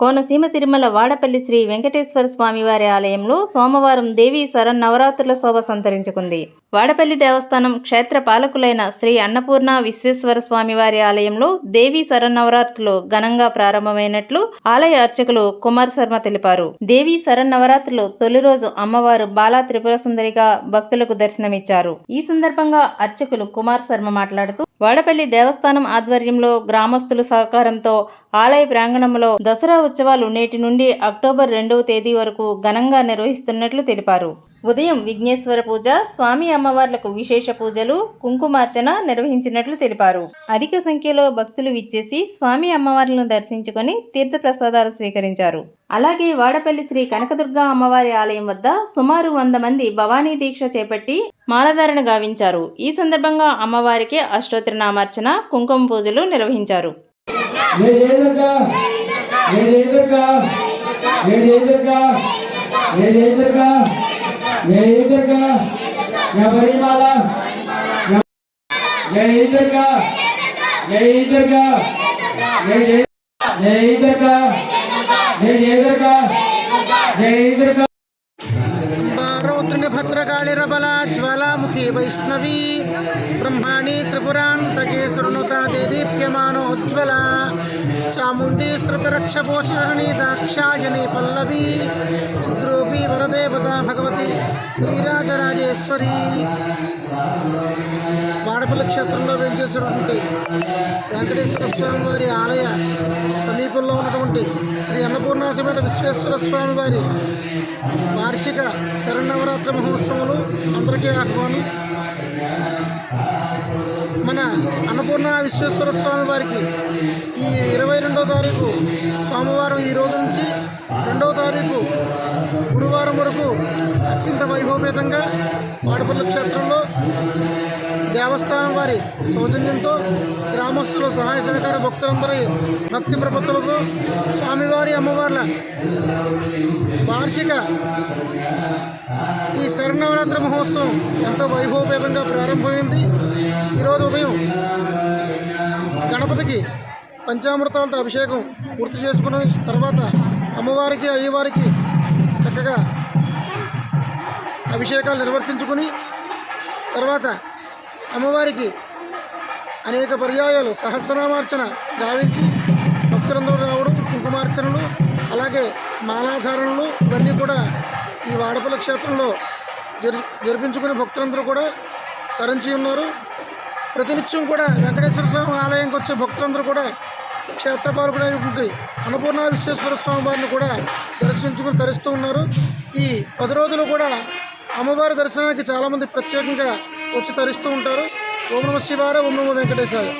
కోనసీమ తిరుమల వాడపల్లి శ్రీ వెంకటేశ్వర స్వామివారి ఆలయంలో సోమవారం దేవీ శరన్నవరాత్రుల శోభ సంతరించుకుంది. వాడపల్లి దేవస్థానం క్షేత్ర పాలకులైన శ్రీ అన్నపూర్ణ విశ్వేశ్వర స్వామివారి ఆలయంలో దేవీ శరన్నవరాత్రులు ఘనంగా ప్రారంభమైనట్లు ఆలయ అర్చకులు కుమార్ శర్మ తెలిపారు. దేవీ శరన్నవరాత్రులు తొలి రోజు అమ్మవారు బాలా త్రిపుర సుందరిగా భక్తులకు దర్శనమిచ్చారు. ఈ సందర్భంగా అర్చకులు కుమార్ శర్మ మాట్లాడుతూ వాడపల్లి దేవస్థానం ఆధ్వర్యంలో గ్రామస్తుల సహకారంతో ఆలయ ప్రాంగణంలో దసరా ఉత్సవాలు నేటి నుండి అక్టోబర్ రెండవ తేదీ వరకు ఘనంగా నిర్వహిస్తున్నట్లు తెలిపారు. ఉదయం విఘ్నేశ్వర పూజ స్వామి అమ్మవార్లకు విశేష పూజలు కుంకుమార్చన నిర్వహించినట్లు తెలిపారు. అధిక సంఖ్యలో భక్తులు విచ్చేసి స్వామి అమ్మవార్లను దర్శించుకొని తీర్థప్రసాదాలు స్వీకరించారు. అలాగే వాడపల్లి శ్రీ కనకదుర్గ అమ్మవారి ఆలయం వద్ద సుమారు వంద మంది భవానీ దీక్ష చేపట్టి మాలధారణ గావించారు. ఈ సందర్భంగా అమ్మవారికి అష్టోత్తరనామార్చన కుంకుమ పూజలు నిర్వహించారు. జయ జై జయ దుర్గా. జై జయ దుర్గా జై జయ దుర్గా. జై దుర్గా. జై జై. దుర్గా. జై జయ జై దుర్గా. జై దుర్గా. జై దుర్గా రౌద్రుని భద్రకాళిరబల జ్వాలాముఖి వైష్ణవి బ్రహ్మాణి త్రిపురాంతకే శృణుతా దేదీప్యమానోజ్వల చాముండీ శ్రుతరక్షపోషణి దాక్షాయని పల్లవి చిద్రూపి వరదేవత భగవతి శ్రీరాజరాజేశ్వరి వాడపల్లి క్షేత్రంలో వేంచేసినటువంటి వెంకటేశ్వర స్వామి వారి ఆలయ సమీపంలో ఉన్నటువంటి శ్రీ అన్నపూర్ణ సమేత విశ్వేశ్వర స్వామి వారి వార్షిక శరణవరాత్రి మహోత్సవాలు అందరికీ ఆహ్వానం. మన అన్నపూర్ణ విశ్వేశ్వర స్వామి వారికి ఈ ఇరవై రెండవ తారీఖు సోమవారం ఈ రోజు నుంచి రెండవ తారీఖు గురువారం వరకు అత్యంత వైభవపేతంగా వాడపల్లి క్షేత్రంలో దేవస్థానం వారి సౌజన్యంతో గ్రామస్తులు సహాయ సహకార భక్తులందరి భక్తి ప్రపత్తులతో స్వామివారి అమ్మవార్ల వార్షిక ఈ శరణవరాత్రి మహోత్సవం ఎంతో వైభవపేతంగా ప్రారంభమైంది. ఈరోజు ఉదయం గణపతికి పంచామృతాలతో అభిషేకం పూర్తి చేసుకున్న తర్వాత అమ్మవారికి అయ్యవారికి చక్కగా అభిషేకాలు నిర్వర్తించుకుని తర్వాత అమ్మవారికి అనేక పర్యాయాలు సహస్రనామార్చన గావించి భక్తులందరూ రావడం కుంకుమార్చనలు అలాగే మాలాధారణలు ఇవన్నీ కూడా ఈ వాడపల్ల క్షేత్రంలో జరి జరిపించుకునే భక్తులందరూ కూడా తరించి ఉన్నారు. ప్రతినిత్యం కూడా వెంకటేశ్వర స్వామి ఆలయంకి వచ్చే భక్తులందరూ కూడా క్షేత్రపాలకుడైనటువంటి అన్నపూర్ణ విశ్వేశ్వర స్వామి వారిని కూడా దర్శించుకుని తరిస్తూ ఉన్నారు. ఈ పది రోజులు కూడా అమ్మవారి దర్శనానికి చాలామంది ప్రత్యేకంగా వచ్చి తరిస్తూ ఉంటారు. ఓం నమ శివాయ ఓం నమ వెంకటేశాయ.